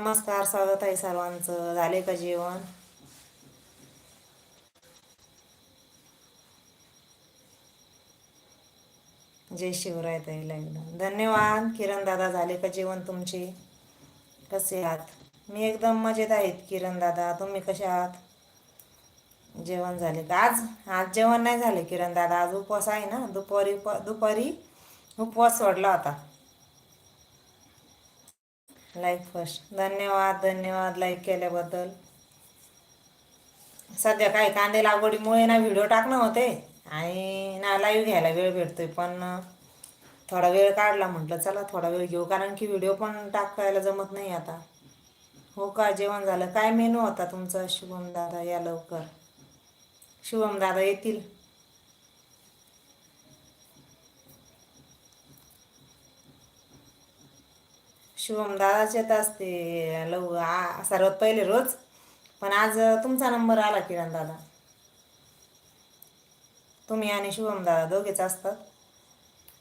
नमस्कार स्वागत आहे सर्वांचं. झाले का जेवण? जय शिवराय ताई लाईव्हला धन्यवाद. किरण दादा झाले का जेवण तुमचे? कसे आहात? मी एकदम मजेत आहेत किरण दादा. तुम्ही कसे आहात? जेवण झाले का? आज आज जेवण नाही झाले किरण दादा. आज उपवास आहे ना? दुपारी उप- दुपारी उपवास सोडला होता. लाईक फर्स्ट धन्यवाद धन्यवाद लाईक केल्याबद्दल. सध्या काय कांदे लागवडीमुळे ना व्हिडिओ टाकणं होते. आणि ना लाईव्ह घ्यायला वेळ भेटतोय पण थोडा वेळ काढला म्हटलं चला थोडा वेळ घेऊ. कारण की व्हिडिओ पण टाकायला जमत नाही आता. हो का? जेवण झालं. काय मेनू होता तुमचा? शुभम दादा या लवकर. शुभम दादा येतील. शुभम दादाच्यात असते लव आ सर्वात पहिले रोज. पण आज तुमचा नंबर आला किरण दादा. तुम्ही आणि शुभम दादा दोघेच असतात.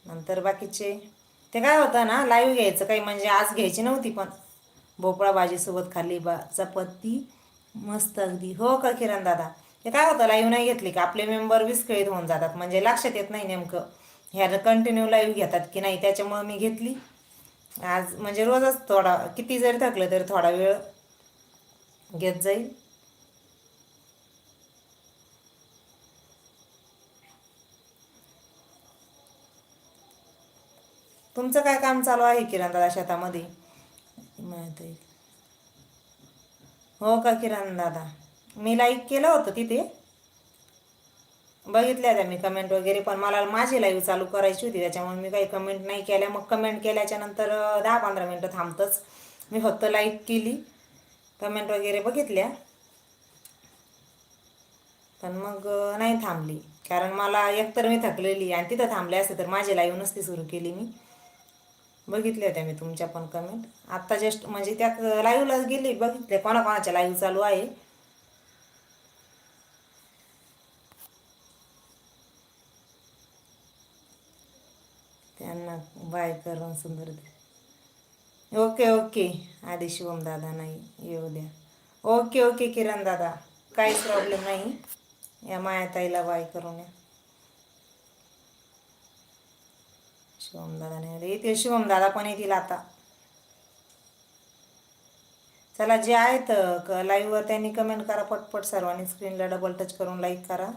नंतर बाकीचे ते काय होतं ना लाईव्ह घ्यायचं काही म्हणजे आज घ्यायची नव्हती पण. भोपळा भाजीसोबत खाल्ली बा चपाती मस्त अगदी. हो का किरण दादा? ते काय होतं लाईव्ह नाही घेतली का आपले मेंबर विस्कळीत होऊन जातात. म्हणजे लक्षात येत नाही नेमकं. ह्या कंटिन्यू लाईव्ह घेतात की नाही त्याच्यामुळं मी घेतली. आज म्हणजे रोजच थोडा किती जरी थकलं तरी थोडा वेळ घेत जाईल. तुमचं काय काम चालू आहे किरण दादा शेतामध्ये? माहिती आहे. हो का किरण दादा? मी लाईक केलं होतं तिथे. बघितल्या त्या मी कमेंट वगैरे पण मला माझी लाईव्ह चालू करायची होती त्याच्यामुळे मी काही कमेंट नाही केल्या. मग कमेंट केल्याच्यानंतर दहा पंधरा मिनटं थांबतच. मी फक्त लाईक केली. कमेंट वगैरे बघितल्या. पण मग नाही थांबली. कारण मला एकतर मी थकलेली आणि तिथं थांबले असते तर माझी लाईव्ह नसती सुरू केली मी. बघितल्या होत्या मी तुमच्या पण कमेंट आत्ता जस्ट म्हणजे त्या लाईव्हलाच गेली बघितले कोणाकोणाच्या लाईव्ह चालू आहे? त्यांना बाय करून सुंदर द्या ओके ओके. आधी शिवम दादा नाही येऊ द्या. ओके ओके किरण दादा. काहीच प्रॉब्लेम नाही. या मायाताईला बाय करून या. शिवम दादा नाही आले. येतील शिवम दादा पण येतील आता. चला जे आहेत लाईव्हवर त्यांनी कमेंट करा पटपट. सर्वांनी स्क्रीनला डबल टच करून लाईक करा.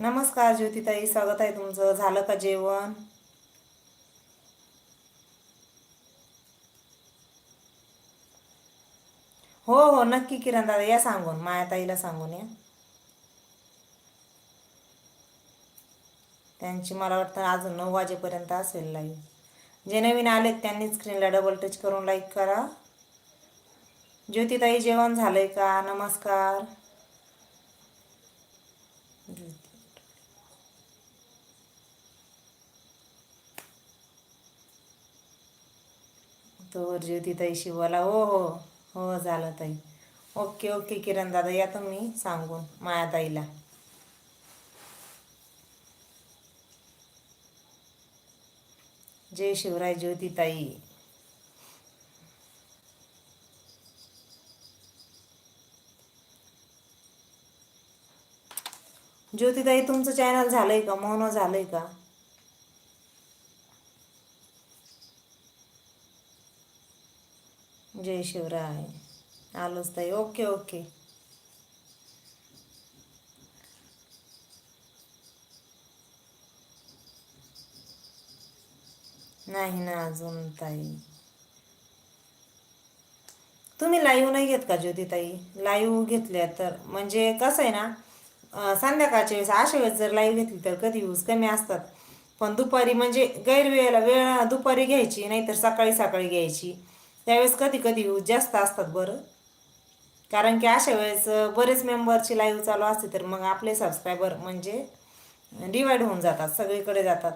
नमस्कार ज्योतिताई स्वागत आहे तुमचं. झालं का जेवण? हो हो नक्की किरण दादा या सांगून मायाताईला सांगून या. त्यांची मला वाटतं अजून नऊ वाजेपर्यंत असेल लाईव्ह जे नवीन आलेत त्यांनी स्क्रीनला डबल टच करून लाईक करा. ज्योतिताई जेवण झालंय का? नमस्कार. तो ज्योतिताई शिवाला हो हो हो झालं ताई. ओके ओके किरण दादा या तुम्ही सांगून मायाताईला जय शिवराय ज्योतिताई ज्योतिताई तुमचं चॅनल झालंय का? मौन झालंय का? जय शिवराय. आलोच ताई. Okay okay. नाही ना अजून ताई. तुम्ही लाईव्ह नाही घेत का ज्योतिताई लाईव्ह घेतल्या तर. म्हणजे कसं आहे ना संध्याकाळच्या वेळेस अशा वेळेस जर लाईव्ह घेतली तर कधी यूज कमी असतात. पण दुपारी म्हणजे गैरवेळेला वेळ दुपारी घ्यायची नाहीतर सकाळी सकाळी घ्यायची. त्यावेळेस कधी कधी यूज जास्त असतात बरं. कारण की अशा वेळेस बरेच मेंबरची लाईव्ह चालू असते तर मग आपले सबस्क्रायबर म्हणजे डिवाईड होऊन जातात सगळीकडे जातात.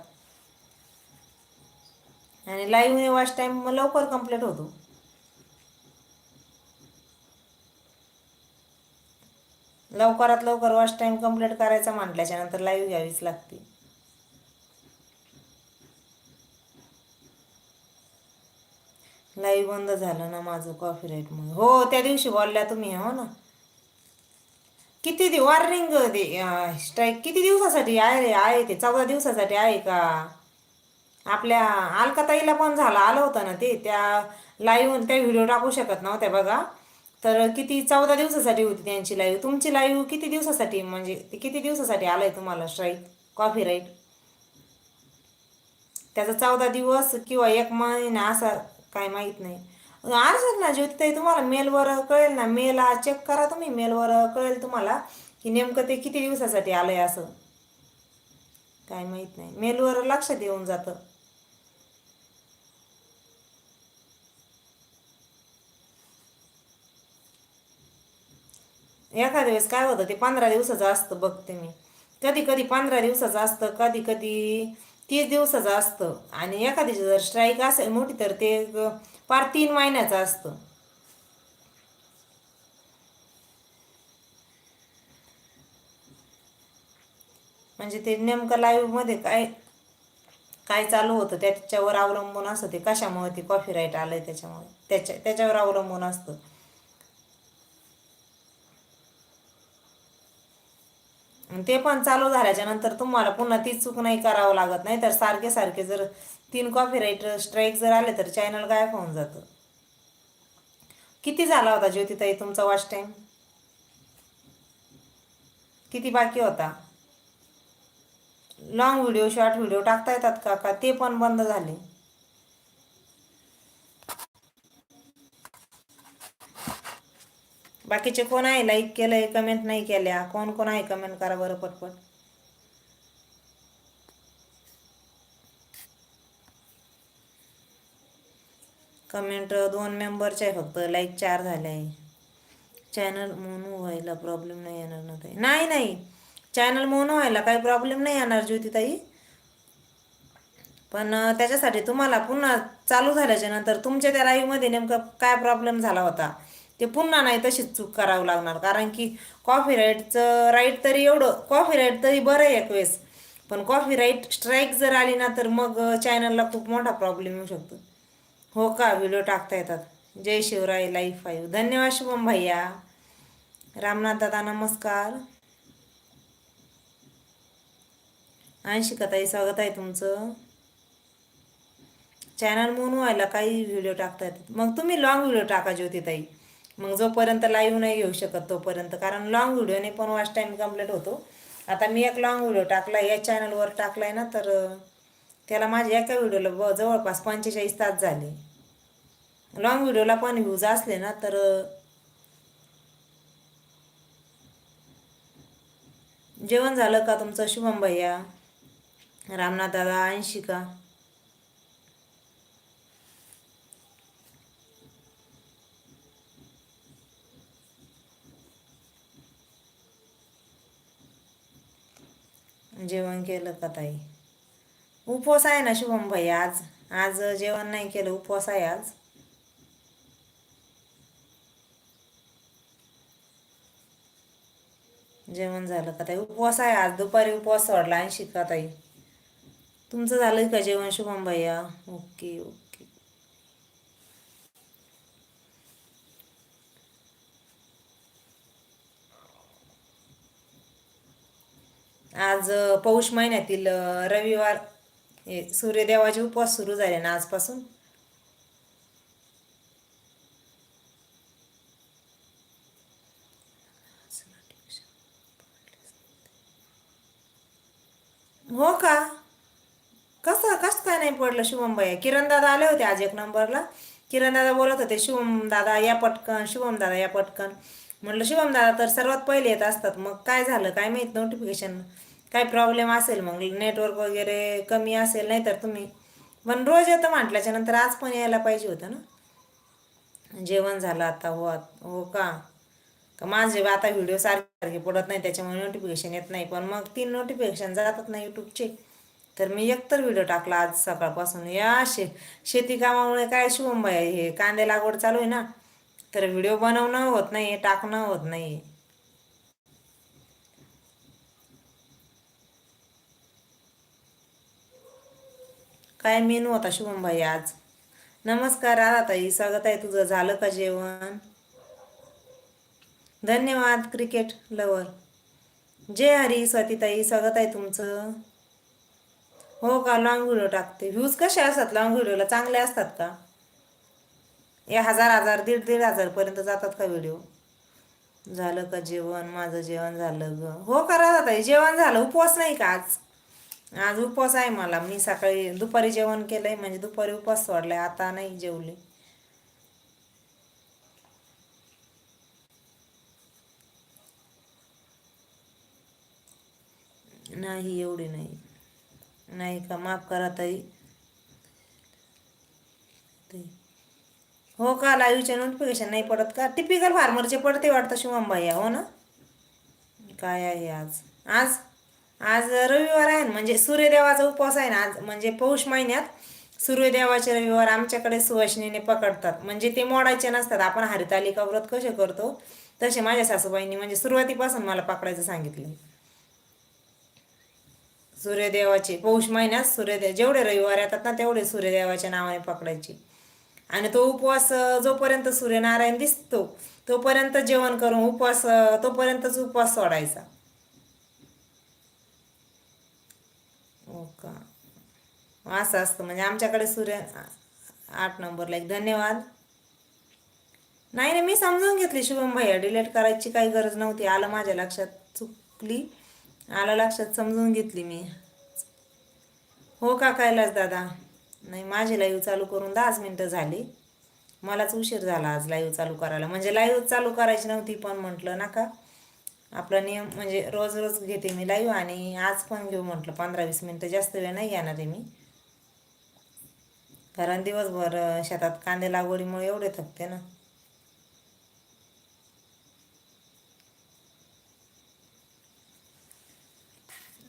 आणि लाईव्ह वॉच टाईम मग लवकर कंप्लीट होतो. लवकरात लवकर वॉच टाईम कंप्लीट करायचा म्हटल्याच्यानंतर लाईव्ह घ्यावीच लागते. लाईव्ह बंद झालं ना माझं कॉपीराईटमुळे हो त्या दिवशी बोलल्या तुम्ही हो ना. किती दि वॉर्निंग दे स्ट्राईक किती दिवसासाठी आहे आहे ते चौदा दिवसासाठी आहे का? आपल्या अलकाताईला पण झालं आलं होतं ना ते त्या लाईव्ह त्या व्हिडिओ टाकू शकत नव्हत्या बघा. तर किती चौदा दिवसासाठी होती त्यांची लाईव्ह तुमची लाईव्ह किती दिवसासाठी म्हणजे ते किती दिवसासाठी आलं आहे तुम्हाला स्ट्राईक कॉपीराईट त्याचा चौदा दिवस किंवा एक महिना असा काय माहीत नाही. अर्जंट ना ज्योतिताई तुम्हाला मेलवर कळेल ना मेल चेक करा तुम्ही मेलवर कळेल तुम्हाला की नेमकं ते किती दिवसासाठी आलंय असं. काय माहीत नाही. मेलवर लक्षात येऊन जातं. एखाद्या वेळेस काय होतं ते पंधरा दिवसाचं असतं बघते मी. कधी कधी पंधरा दिवसाचं असतं कधी कधी तीस दिवसाचं असतं. आणि एखाद्याची जर स्ट्राईक असेल मोठी तर ते फार पार तीन महिन्याचं असतं. म्हणजे ते नेमकं लाईव्हमध्ये काय काय चालू होतं त्याच्यावर अवलंबून असतं ते. कशामुळे ते कॉपीराईट आलंय त्याच्यामुळे त्याच्या त्याच्यावर अवलंबून असतं. आणि ते पण चालू झाल्याच्यानंतर तुम्हाला पुन्हा ती चूक नाही करावं लागत. नाही तर सारखे सारखे जर तीन कॉपीराईट स्ट्राईक जर आले तर चॅनल गायब होऊन जातं. किती झाला होता ज्योतिताई तुमचा वॉच टाईम किती बाकी होता? लॉंग व्हिडिओ शॉर्ट व्हिडिओ टाकता येतात का? का ते पण बंद झाले? बाकीचे कोण आहे? लाईक केलंय कमेंट नाही केल्या. कोण कोण आहे? कमेंट करा बरं पटपट. कमेंट दोन मेंबरचे आहे फक्त. लाईक चार झाले. आहे चॅनल मोनो व्हायला प्रॉब्लेम नाही येणार ना ताई. नाही नाही. चॅनल मोनो व्हायला काही प्रॉब्लेम नाही येणार ज्योतिताई पण त्याच्यासाठी तुम्हाला पुन्हा चालू झाल्याच्यानंतर तुमच्या त्या लाईव्हमध्ये नेमकं काय प्रॉब्लेम झाला होता? ते पुन्हा नाही तशीच चूक करावं लागणार. कारण की कॉपीराईटचं राईट तरी एवढं कॉपीराईट तरी बरं आहे एक वेळेस. पण कॉपीराईट स्ट्राईक जर आली ना तर मग चॅनलला खूप मोठा प्रॉब्लेम येऊ शकतो. हो का? व्हिडिओ टाकता येतात. जय शिवराय लाईफ फाईव्ह धन्यवाद शुभम भैया. रामनाथ दादा नमस्कार. ताई स्वागत आहे तुमचं. चॅनल म्हणून व्हायला काही व्हिडिओ टाकता येतात. मग तुम्ही लॉंग व्हिडिओ टाका ज्योतिताई मग जोपर्यंत लाईव्ह नाही घेऊ शकत तोपर्यंत. कारण लॉंग व्हिडिओने पण वॉच टाईम कंप्लीट होतो. आता मी एक लॉंग व्हिडिओ टाकला या चॅनलवर टाकलाय ना तर त्याला माझ्या एका व्हिडिओला ब जवळपास पंचेचाळीस तास झाले. लॉंग व्हिडिओला पण व्ह्यूज असले ना तर जेवण झालं का तुमचं शुभम भैया? रामनाथ दादा ऐंशी का? जेवण केलं का ताई? उपवास आहे ना शुभम भाई आज आज जेवण नाही केलं. उपवास आहे आज. जेवण झालं का ताई? उपवास आहे आज. दुपारी उपवास सोडला ऐंशी का ताई? तुमचं झालं का जेवण शुभम भैया ओके ओके. आज पौष महिन्यातील रविवार हे सूर्यदेवाचे उपवास सुरू झाले ना आजपासून? हो का? कसं कसं काय नाही पडलं शुभम भैया किरण दादा आले होते आज एक नंबरला. किरण दादा बोलत होते शुभम दादा या पटकन शुभम दादा या पटकन. म्हटलं शुभम दादा तर सर्वात पहिले येत असतात. मग काय झालं? काय माहीत? नोटिफिकेशन काय प्रॉब्लेम असेल मग नेटवर्क वगैरे कमी असेल नाही तर तुम्ही पण रोज येतं म्हटल्याच्या नंतर आज पण यायला पाहिजे होतं ना. जेवण झालं आता हो हो का? का माझे आता व्हिडिओ सारखे पडत नाही त्याच्यामुळे नोटिफिकेशन येत नाही. पण मग तीन नोटिफिकेशन जातात ना यूट्यूबचे तर मी एकतर व्हिडिओ टाकला आज सकाळपासून. या शे शेती कामामुळे काय शुभम हे कांदे लागवड चालू आहे ना. तर व्हिडिओ बनवणं होत नाही टाकणं होत नाही काय मेनू होता शुभमबाई आज? नमस्कार आताई स्वागत आहे तुझं. झालं का जेवण? धन्यवाद क्रिकेट लवर. जय हरी स्वातीताई स्वागत आहे तुमचं. हो का लॉंग व्हिडिओ टाकते. व्ह्यूज कसे असतात? लॉंग व्हिडिओला चांगले असतात का? या हजार हजार दीड दीड हजारपर्यंत जातात का व्हिडिओ झालं का जेवण? माझं जेवण झालं ग. हो करा ताई जेवण झालं? उपवास नाही का आज? आज उपवास आहे मला. मी सकाळी दुपारी जेवण केलंय म्हणजे दुपारी उपवास सोडलाय. आता नाही जेवले. नाही एवढी नाही. नाही का? माफ करा ताई. ते हो का? लाईव्हचे नोटिफिकेशन नाही पडत का? टिपिकल फार्मरचे पडते वाटतं शुभम भैया हो ना? काय आहे आज? आज आज रविवार आहे ना म्हणजे सूर्यदेवाचा उपवास आहे ना आज म्हणजे पौष महिन्यात सूर्यदेवाचे रविवार आमच्याकडे सुवासिनीने पकडतात. म्हणजे ते मोडायचे नसतात. आपण हरितालिका व्रत कसे करतो तसे माझ्या सासूबाईंनी म्हणजे सुरुवातीपासून मला पकडायचं सांगितलं. सूर्यदेवाचे पौष महिन्यात सूर्यदेव जेवढे रविवार येतात ना तेवढे सूर्यदेवाच्या नावाने पकडायचे. आणि तो उपवास जोपर्यंत सूर्यनारायण दिसतो तोपर्यंत जेवण करून उपवास तोपर्यंतच उपवास सोडायचा हो का असं असतं. म्हणजे आमच्याकडे सूर्य आठ नंबरला एक धन्यवाद. नाही नाही मी समजून घेतली शुभम भैया. डिलीट करायची काही गरज नव्हती. आलं माझ्या लक्षात चुकली. आलं लक्षात समजून घेतली मी. हो का कैलास दादा? नाही माझी लाईव्ह चालू करून दहाच मिनटं झाली. मलाच उशीर झाला आज लाईव्ह चालू करायला. म्हणजे लाईव्ह चालू करायची नव्हती पण म्हटलं नका आपला नियम म्हणजे रोज रोज घेते मी लाईव्ह आणि आज पण घेऊ म्हटलं. पंधरा वीस मिनटं जास्त वेळ नाही येणार आहे मी. कारण दिवसभर शेतात कांदे लागवडीमुळे एवढे थकते ना.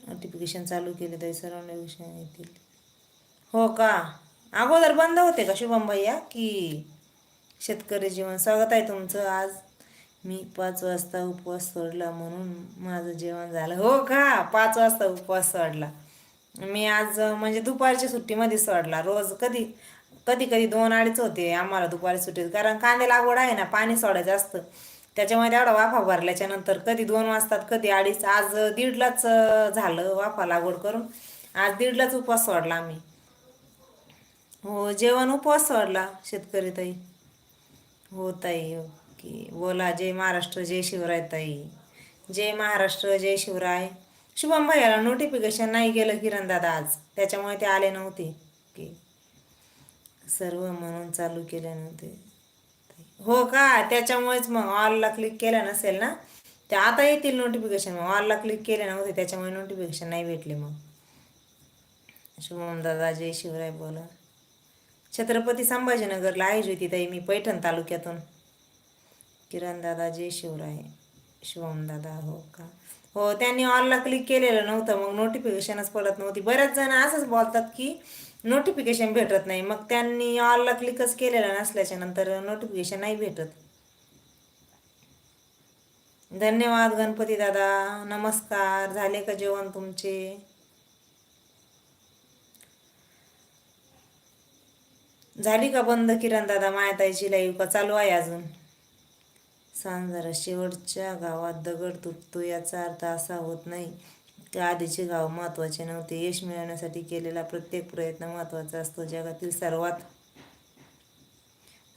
नोटिफिकेशन चालू केले तरी सर्व नोटिफिकेशन येतील. हो का? अगोदर बंद होते का शुभम भैया की शेतकरी जीवन स्वागत आहे तुमचं. आज मी पाच वाजता उपवास सोडला म्हणून माझं जेवण झालं. हो का? पाच वाजता उपवास सोडला. मी आज म्हणजे दुपारच्या सुट्टीमध्ये सोडला. रोज कधी कधी कधी दोन अडीच होते आम्हाला दुपारी सुट्टीत. कारण कांदे लागवड आहे ना पाणी सोडायचं असतं. त्याच्यामुळे तेवढा वाफा भरल्याच्या नंतर कधी दोन वाजतात कधी अडीच. आज दीडलाच झालं वाफा लागवड करून. आज दीडलाच उपवास सोडला आम्ही. हो जेवण उपवास सोडला शेतकरी ताई. हो ताई हो. ओके बोला जय महाराष्ट्र जय शिवराय ताई. जय महाराष्ट्र जय शिवराय. शुभम भैयाला नोटिफिकेशन नाही गेलं किरण दादा आज. त्याच्यामुळे ते आले नव्हते. की सर्व म्हणून चालू केले नव्हते. हो का? त्याच्यामुळेच मग ऑलला क्लिक केलं नसेल ना? ते आता येतील नोटिफिकेशन मग ऑलला क्लिक केले नव्हते त्याच्यामुळे नोटिफिकेशन नाही भेटले मग. शुभम दादा जय शिवराय बोला. छत्रपती संभाजीनगरला आहे ज्योतिताई मी पैठण तालुक्यातून. किरण दादा जय शिवराय. शुभम दादा हो का? हो त्यांनी ऑलला क्लिक केलेलं नव्हतं मग नोटिफिकेशनच पडत नव्हती. बऱ्याच जण असंच बोलतात की नोटिफिकेशन भेटत नाही. मग त्यांनी ऑलला क्लिकच केलेलं नसल्याच्या नंतर नोटिफिकेशन नाही भेटत. धन्यवाद गणपती दादा. नमस्कार. झाले का जेवण तुमचे? झाली का बंद किरण दादा? मायाताईची लाईव्ह का? चालू आहे अजून. सांग जरा शेवटच्या गावात दगड तुटतो याचा अर्थ असा होत नाही. की आधीचे गाव महत्त्वाचे नव्हते. यश मिळवण्यासाठी केलेला प्रत्येक प्रयत्न महत्त्वाचा असतो. जगातील सर्वात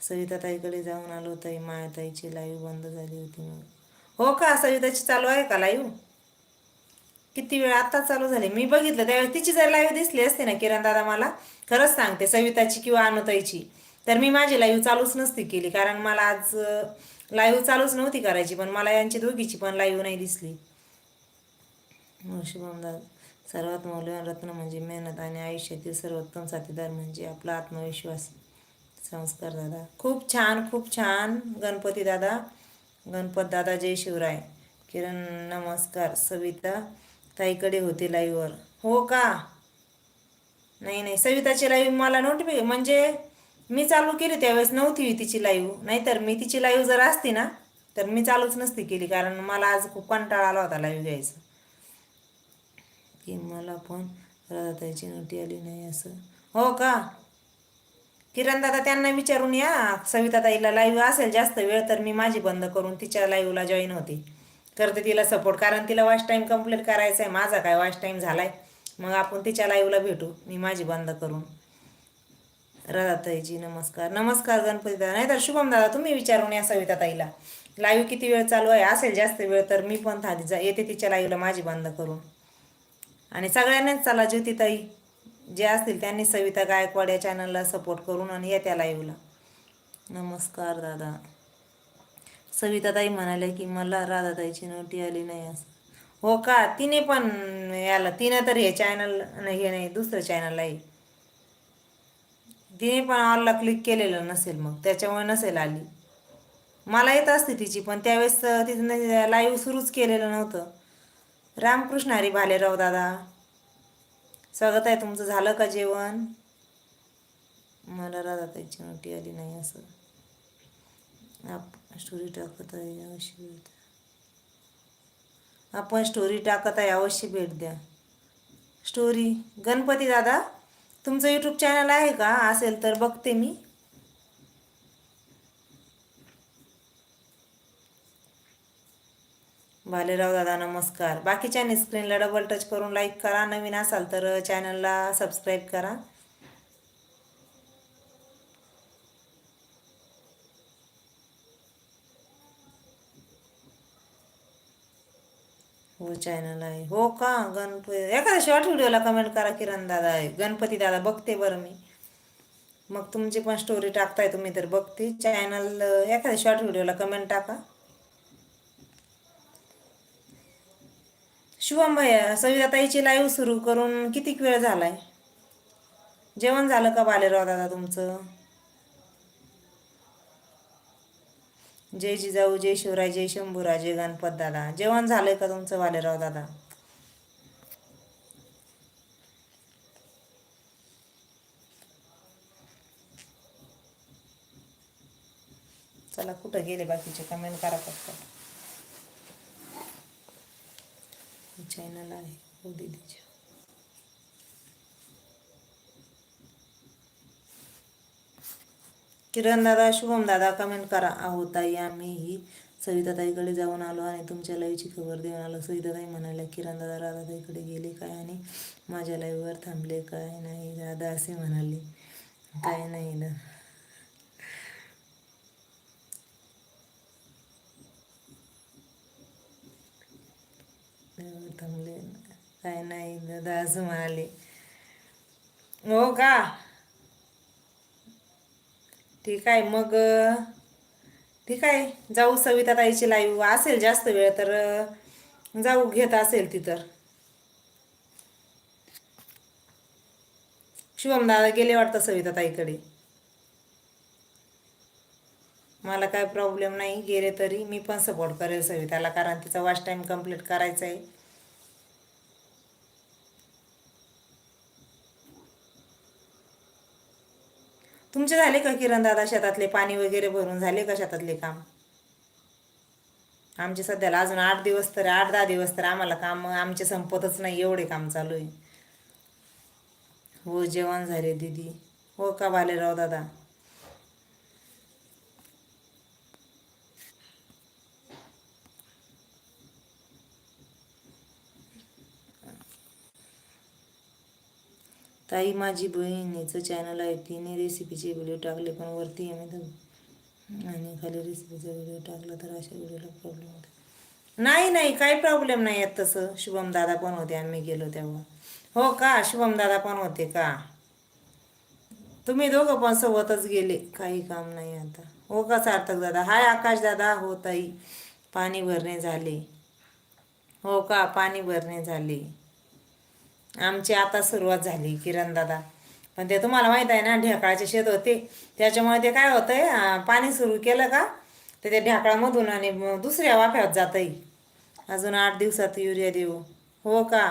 सविताताईकडे जाऊन आलो ताई मायाताईची लाईव्ह बंद झाली होती मग. हो का? सविताची चालू आहे का लाईव्ह किती वेळ आता चालू झाली? मी बघितलं त्यावेळेस तिची जर लाईव्ह दिसली असते ना किरण दादा मला खरंच सांगते सविताची किंवा अनुताईची तर मी माझी लाईव्ह चालूच नसती केली. कारण मला आज लाईव्ह चालूच नव्हती करायची पण मला यांची दोघीची पण लाईव्ह नाही दिसली. हो, सर्वात मौल्यवान रत्न म्हणजे मेहनत आणि आयुष्यातील सर्वोत्तम साथीदार म्हणजे आपला आत्मविश्वास. संस्कार दादा. खूप छान खूप छान. गणपती दादा. गणपत दादा जय शिवराय. किरण नमस्कार. सविता ताईकडे होते लाईव्हवर. हो का? नाही नाही. सविताची लाईव्ह मला नोटिफिके म्हणजे मी चालू केली त्यावेळेस नव्हती तिची लाईव्ह नाहीतर मी तिची लाईव्ह जर असती ना तर मी चालूच नसती केली कारण मला आज खूप कंटाळा आला होता लाईव्ह घ्यायचा. की मला पण राधाताईची नोटी आली नाही असं. हो का? किरण दादा त्यांना विचारून या. सविता ताईला लाईव्ह असेल जास्त वेळ तर मी माझी बंद करून तिच्या लाईव्हला जॉईन होते. करते तिला सपोर्ट कारण तिला वॉच टाईम कंप्लीट करायचा आहे माझा काय वॉच टाईम झाला आहे मग आपण तिच्या लाईव्हला भेटू. मी माझी बंद करून. राधाताईजी नमस्कार. नमस्कार गणपती दादा नाही तर शुभम दादा तुम्ही विचारून या सविता ताईला लाईव्ह किती वेळ चालू आहे? असेल जास्त वेळ तर मी पण थाली जा येते तिच्या लाईव्हला माझी बंद करून. आणि सगळ्यांनाच चला ज्योतिताई. जे असतील त्यांनी सविता गायकवाड या चॅनलला सपोर्ट करून आणि या त्या लाईव्हला. नमस्कार दादा. सविताताई म्हणाल्या की मला राधाताईची नोटी आली नाही असं. हो का? तिने पण याला तिने तर हे चॅनल नाही हे नाही दुसरं चॅनल आहे. तिने पण ऑलला क्लिक केलेलं नसेल मग त्याच्यामुळे नसेल आली. मला येत असते तिची पण त्यावेळेस तिथं लाईव्ह सुरूच केलेलं नव्हतं. रामकृष्ण हरी भालेराव दादा. स्वागत आहे तुमचं झालं का जेवण? मला राधाताईची नोटी आली नाही असं. आप स्टोरी टाकत आहे अवश्य भेट आपण स्टोरी टाकत आहे अवश्य भेट द्या. स्टोरी गणपती दादा? तुमचं यूट्यूब चॅनल आहे का? असेल तर बघते मी. भालेराव दादा नमस्कार. बाकीच्या स्क्रीनला डबल टच करून लाईक करा. नवीन असाल तर चॅनलला सबस्क्राईब करा. चॅनल आहे. हो का? गणपती एखाद्या शॉर्ट व्हिडिओला कमेंट करा किरण दादा. आहे गणपती दादा बघते बरं मी. मग तुमची पण स्टोरी टाकताय तुम्ही तर बघते. चॅनल एखाद्या शॉर्ट व्हिडिओला कमेंट टाका. शुभम भैया सविताताईची लाईव्ह सुरू करून किती वेळ झालाय? जेवण झालं का बालेराव दादा तुमचं? जय जिजाऊ जय शिवराय जय शंभूराय जय गणपत दादा. जेवण झालंय का तुमचं बालेराव दादा? चला कुठं गेले बाकीचे? कमेंट करा फक्त. चॅनल आहे. हो दीदीच्या किरणदादा शुभम दादा कमेंट करा. अहो ताई आम्हीही सविताताईकडे जाऊन आलो आणि तुमच्या लाईव्हची खबर देऊन आलो. सविताताई म्हणाल्या किरणदादा राधाताईकडे गेले काय आणि माझ्या लाईव्हवर थांबले काय नाही? दादा असे म्हणाले काय नाही ना. थांबले काय नाही दादा असं म्हणाले. हो का? ठीक आहे मग ठीक आहे. जाऊ सविता ताईची लाईव्ह असेल जास्त वेळ तर जाऊ घेत असेल ती तर. शुभम दादा गेले वाटतं सविता ताईकडे? मला काय प्रॉब्लेम नाही गेले तरी मी पण सपोर्ट करेल सविताला कारण तिचा वॉच टाईम कंप्लीट करायचा आहे. तुमचे झाले का किरण दादा शेतातले? पाणी वगैरे भरून झाले का शेतातले काम? आमचे सध्याला अजून आठ दिवस तर आठ दहा दिवस तर आम्हाला काम आमचे संपतच नाही एवढे काम चालू आहे. हो जेवण झाले दीदी. हो का भालेराव दादा? ताई माझी बहिणीचं चॅनल आहे तिने रेसिपीचे व्हिडिओ टाकले पण वरती आम्ही तर आणि खाली रेसिपीचा व्हिडिओ टाकला तर अशा व्हिडिओला प्रॉब्लेम होता. नाही नाही काही प्रॉब्लेम नाही आहेत तसं. शुभम दादा पण होते आम्ही गेलो तेव्हा. हो का? शुभम दादा पण होते का? तुम्ही दोघं पण सोबतच गेले. काही काम नाही आता. हो का सार्थक दादा? हाय आकाश दादा. हो ताई. पाणी भरणे झाले. हो का? पाणी भरणे झाले. आमची आता सुरुवात झाली किरण दादा. पण ते तुम्हाला माहीत आहे ना ढेकळाचे शेत होते. त्याच्यामुळे ते काय होतंय पाणी सुरू केलं का तर ते ढेकळामधून आणि दुसऱ्या वाफ्यात जातंय. अजून आठ दिवसात युरिया देऊ. हो का?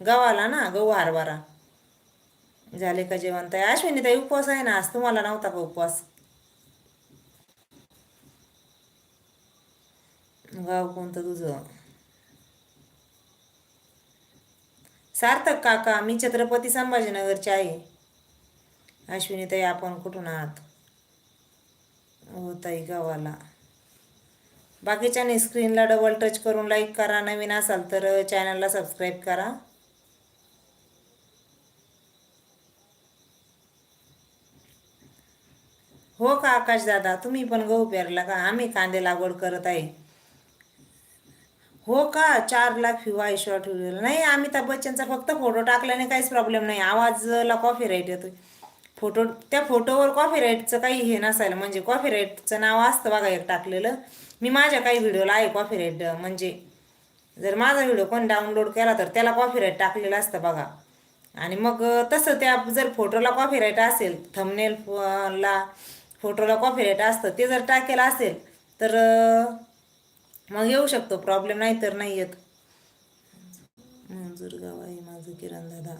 गव्हाला ना गहू हरभरा. झाले का जेवण? ताई अश्विनी ताई उपवास आहे ना आज तुम्हाला नव्हता का उपवास? गाव कोणतं तुझं? सार्थक काका मी छत्रपती संभाजीनगरचे आहे अश्विनी ताई आपण कुठून आहात? हो ताई गावाला. बाकीच्याने स्क्रीनला डबल टच करून लाईक करा. नवीन असाल तर चॅनलला सबस्क्राईब करा. हो का आकाश दादा तुम्ही पण गहू पेरला का? आम्ही कांदे लागवड करत आहे. हो का? चार लाख फ्यू आहे शॉर्ट व्हिडिओला नाही अमिताभ बच्चनचा फक्त फोटो टाकल्याने काहीच प्रॉब्लेम नाही. आवाजला कॉफी राईट येतो फोटो त्या फोटोवर कॉफी राईटचं काही हे नसायला. म्हणजे कॉफी राईटचं नाव असतं बघा एक टाकलेलं. मी माझ्या काही व्हिडिओला आहे कॉफी राईट म्हणजे जर माझा व्हिडिओ कोण डाउनलोड केला तर त्याला कॉफी राईट टाकलेलं असतं बघा. आणि मग तसं त्या जर फोटोला कॉपी राईट असेल थमनेलला ला फोटोला कॉपी राईट असतं ते जर टाकेलं असेल तर मग येऊ शकतो. प्रॉब्लेम नाही तर नाही येत. मंजूर गाव आहे माझं किरण दादा.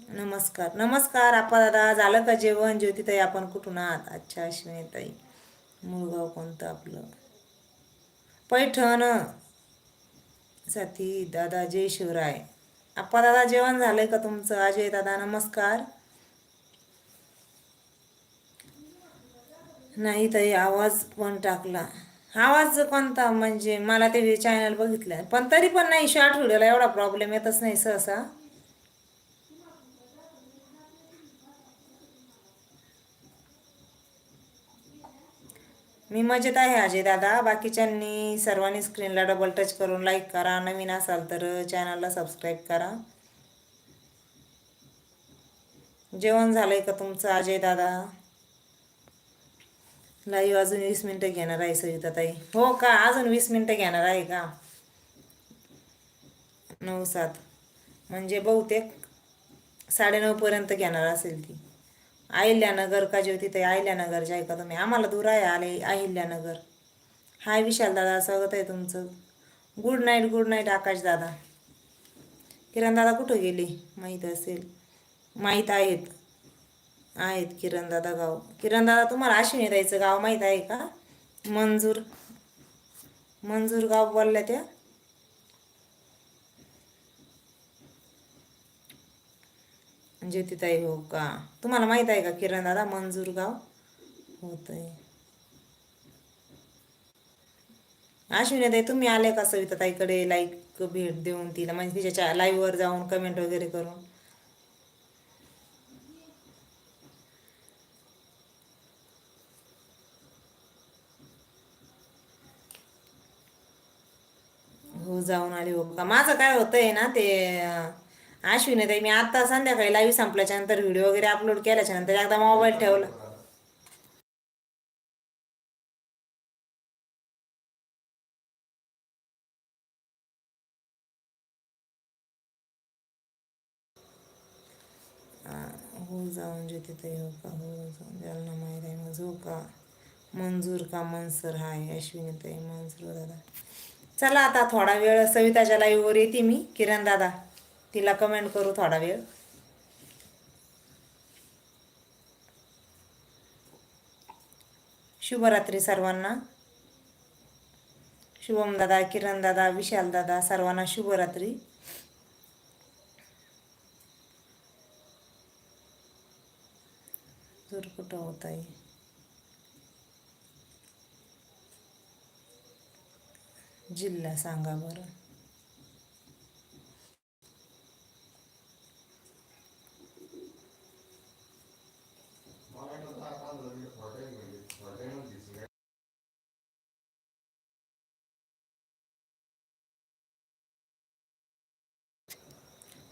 नमस्कार. नमस्कार आपा दादा. झालं का जेवण? ज्योतिताई आपण कुठून आहात? अच्छा अश्विनी ताई मुळगाव कोणतं आपलं? पैठण. साथी दादा जय शिवराय. आप्पा दादा जेवण झालंय का तुमचं? अजय दादा नमस्कार. नाही ताई आवाज पण टाकला. आवाज कोणता? म्हणजे मला ते चॅनल बघितलं. पण तरी पण नाही शॉर्ट व्हिडिओला एवढा प्रॉब्लेम येतच नाही सहसा. मी मजेत आहे अजय दादा. बाकीच्यांनी सर्वांनी स्क्रीनला डबल टच करून लाईक करा. नवीन असाल तर चॅनलला सबस्क्राईब करा. जेवण झालंय का तुमचं अजय दादा? लाईव्ह अजून वीस मिनटं घेणार आहे सविता ताई. हो का? अजून वीस मिनटं घेणार आहे का? नऊ सात. म्हणजे बहुतेक साडेनऊपर्यंत घेणार असेल ती. अहिल्यानगर का ज्योती ताई? अहिल्यानगरच्या आहे का तुम्ही? आम्हाला दूर आहे आले अहिल्यानगर. हाय विशाल दादा स्वागत आहे तुमचं. Good night good night Akash दादा. किरण दादा कुठं गेले? माहीत असेल. माहीत आहेत. आहेत किरणदादा गाव. किरणदादा तुम्हाला अश्विनी ताईचं गाव माहीत आहे का? मंजूर. मंजूर गाव बोलल्या त्या. ज्योतिताई हो का? तुम्हाला माहीत आहे का किरण दादा मंजूर गाव? होत आहे अश्विनी ताई तुम्ही आले का सविताताईकडे? लाईक भेट देऊन तिला. म्हणजे तिच्या लाईव्हवर जाऊन कमेंट वगैरे करून. हो जाऊन आले हो का माझं काय होतंय ना ते अं, अश्विनी ताई मी आता संध्याकाळी लाईव्ह संपल्याच्या नंतर व्हिडिओ वगैरे अपलोड केल्याच्यानंतर एकदा मोबाईल ठेवला. हो जाऊन ज्योती ताई हो का हो जाऊन. जालना माहीत आहे मग हो का मंजूर का मनसर हाय अश्विनी ताई मनसर दादा. चला आता थोडा वेळ सविताच्या लाईव्हवर येते मी किरण दादा तिला कमेंट करू थोडा वेळ. शुभरात्री सर्वांना. शुभम दादा किरण दादा विशाल दादा सर्वांना शुभरात्री. दूर कुठं होत आहे जिल्हा सांगा बरं.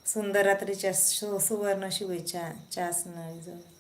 सुंदर रात्रीच्या सुवर्ण शुभेच्छा चास जवळ